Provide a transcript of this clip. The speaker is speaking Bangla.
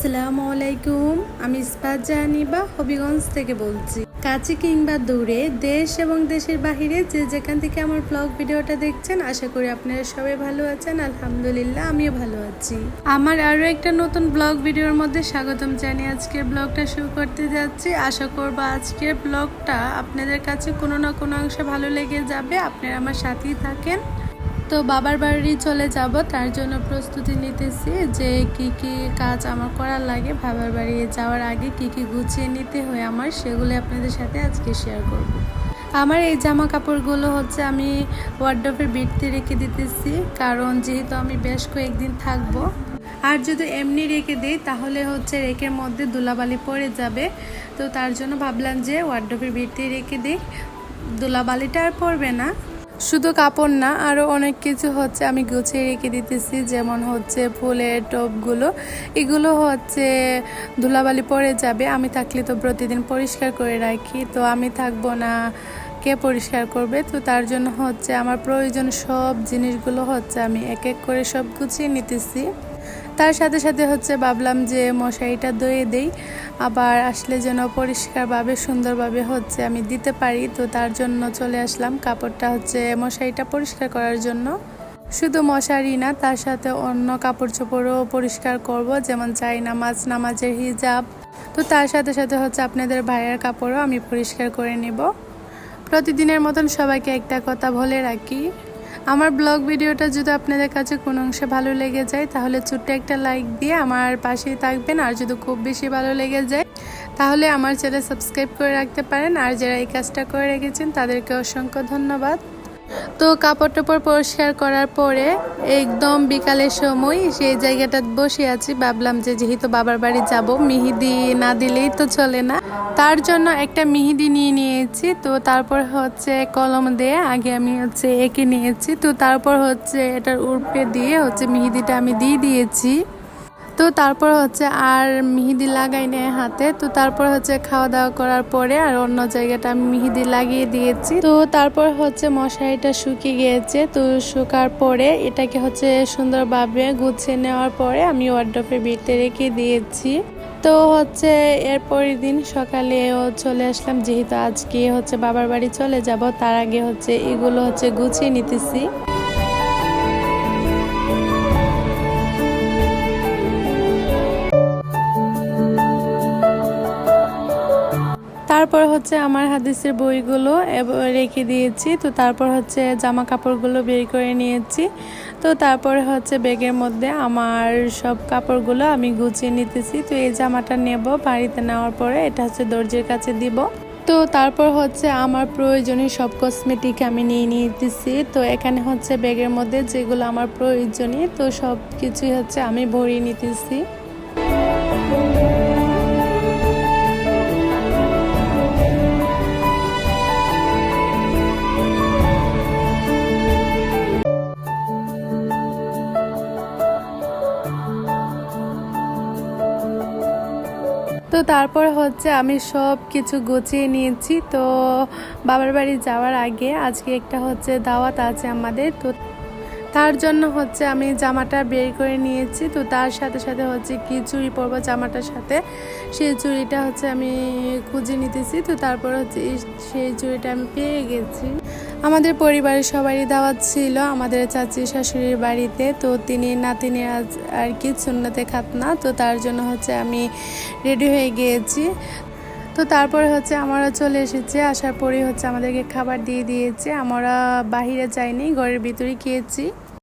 আসসালামু আলাইকুম, আমি ইস্পাত জাহানি বা হবিগঞ্জ থেকে বলছি। কাছে কিংবা দূরে, দেশ এবং দেশের বাহিরে যে যেখান থেকে আমার ব্লগ ভিডিওটা দেখছেন, আশা করি আপনারা সবাই ভালো আছেন, আলহামদুলিল্লাহ আমিও ভালো আছি। আমার আরও একটা নতুন ব্লগ ভিডিওর মধ্যে স্বাগতম জানিয়ে আজকের ব্লগটা শুরু করতে যাচ্ছি। আশা করব আজকের ব্লগটা আপনাদের কাছে কোনো না কোনো অংশে ভালো লেগে যাবে, আপনারা আমার সাথেই থাকেন। তো বাবার বাড়ি চলে যাব, তার জন্য প্রস্তুতি নিতেছি যে কি কি কাজ আমার করার লাগে। বাবার বাড়ি যাওয়ার আগে কি কি গুছিয়ে নিতে হয় আমার সেগুলো আপনাদের সাথে আজকে শেয়ার করব। আমার এই জামা কাপড়গুলো হচ্ছে আমি ওয়ার্ড্রপের বিটতে রেখে দিতেছি, কারণ যেহেতু আমি বেশ কয়েকদিন থাকব। আর যদি এমনি রেখে দিই, তাহলে হচ্ছে রেকের মধ্যে দুলাবালি পড়ে যাবে। তো তার জন্য ভাবলাম যে ওয়ার্ড্রপের বিটতে রেখে দিই। দুলাবালিটা আর পড়বে না। শুধু কাপড় না আরও অনেক কিছু হচ্ছে আমি গুছিয়ে রেখে দিতেছি। যেমন হচ্ছে ফুলের টপগুলো, এগুলো হচ্ছে ধুলাবালি পরে যাবে। আমি থাকলে তো প্রতিদিন পরিষ্কার করে রাখি। তো আমি থাকব না, কে পরিষ্কার করবে? তো তার জন্য হচ্ছে আমার প্রয়োজন সব জিনিসগুলো হচ্ছে আমি এক এক করে সব গুছিয়ে নিতেছি। তার সাথে সাথে হচ্ছে ভাবলাম যে মশারিটা দয়ে দেই। আবার আসলে যেন পরিষ্কারভাবে, সুন্দরভাবে হচ্ছে আমি দিতে পারি, তো তার জন্য চলে আসলাম। কাপড়টা হচ্ছে মশারিটা পরিষ্কার করার জন্য। শুধু মশারি না, তার সাথে অন্য কাপড় চোপড়ও পরিষ্কার করব, যেমন চাই নামাজ নামাজের হিজাব। তো তার সাথে সাথে হচ্ছে আপনাদের ভাইয়ের কাপড়ও আমি পরিষ্কার করে নেব। প্রতিদিনের মতন সবাইকে একটা কথা বলে রাখি আমার ব্লগ ভিডিওটা যদি আপনাদের কাছে কোনো অংশে ভালো লেগে যায়, তাহলে ছোট্ট একটা লাইক দিয়ে আমার পাশেই থাকবেন। আর যদি খুব বেশি ভালো লেগে যায়, তাহলে আমার চ্যানেল সাবস্ক্রাইব করে রাখতে পারেন। আর যারা এই কাজটা করে রেখেছেন, তাদেরকে অসংখ্য ধন্যবাদ। তো কাপড় টাপড় পরিষ্কার করার পরে একদম বিকালের সময় সেই জায়গাটা বসে আছি। ভাবলাম যে যেহেতু বাবার বাড়ি যাব, মিহিদি না দিলেই তো চলে না। তার জন্য একটা মিহিদি নিয়ে নিয়েছি। তো তারপর হচ্ছে কলম দিয়ে আগে আমি হচ্ছে এঁকে নিয়েছি। তো তারপর হচ্ছে এটার উর্পে দিয়ে হচ্ছে মিহিদিটা আমি দিয়ে দিয়েছি। তো তারপর হচ্ছে আর মিহিদি লাগাই নেয় হাতে, তো তারপর হচ্ছে খাওয়া দাওয়া করার পরে আর অন্য জায়গাটা আমি মিহিদি লাগিয়ে দিয়েছি। তো তারপর হচ্ছে মশারিটা শুকিয়ে গিয়েছে, তো শুকার পরে এটাকে হচ্ছে সুন্দরভাবে গুছিয়ে নেওয়ার পরে আমি ওয়ার্ড্রপের ভিতরে রেখে দিয়েছি। তো হচ্ছে এরপরের দিন সকালেও চলে আসলাম, যেহেতু আজকে হচ্ছে বাবার বাড়ি চলে যাব, তার আগে হচ্ছে এগুলো হচ্ছে গুছিয়ে নিতেছি। হচ্ছে আমার হাদিসের বইগুলো রেখে দিয়েছি। তো তারপর হচ্ছে জামা কাপড়গুলো বের করে নিয়েছি। তো তারপরে হচ্ছে ব্যাগের মধ্যে আমার সব কাপড়গুলো আমি গুছিয়ে নিতেছি। তো এই জামাটা নেব বাড়িতে নেওয়ার পরে, এটা হচ্ছে দর্জির কাছে দিব। তো তারপর হচ্ছে আমার প্রয়োজনীয় সব কসমেটিক আমি নিয়ে নিতেছি। তো এখানে হচ্ছে ব্যাগের মধ্যে যেগুলো আমার প্রয়োজনীয়, তো সব কিছুই হচ্ছে আমি ভরিয়ে নিতেছি। তো তারপর হচ্ছে আমি সব কিছু গুছিয়ে নিয়েছি। তো বাবার বাড়ি যাওয়ার আগে আজকে একটা হচ্ছে দাওয়াত আছে আমাদের। তো তার জন্য হচ্ছে আমি জামাটা বের করে নিয়েছি। তো তার সাথে সাথে হচ্ছে কি চুড়ি পরবো জামাটার সাথে। সেই চুড়িটা হচ্ছে আমি খুঁজে নিতেছি। তো তারপর হচ্ছে সেই চুড়িটা আমি পেয়ে গেছি। আমাদের পরিবারের সবারই দাওয়াত ছিল আমাদের চাচি শাশুড়ির বাড়িতে। তো তিনি নাতিনি আজ আর কি সুন্নতে খাতনা। তো তার জন্য হচ্ছে আমি রেডি হয়ে গিয়েছি। তো তারপরে হচ্ছে আমরা চলে এসেছে। আসার পরে হচ্ছে আমাদেরকে খাবার দিয়ে দিয়েছে। আমরা বাহিরে যাইনি, ঘরের ভিতরে খেয়েছি।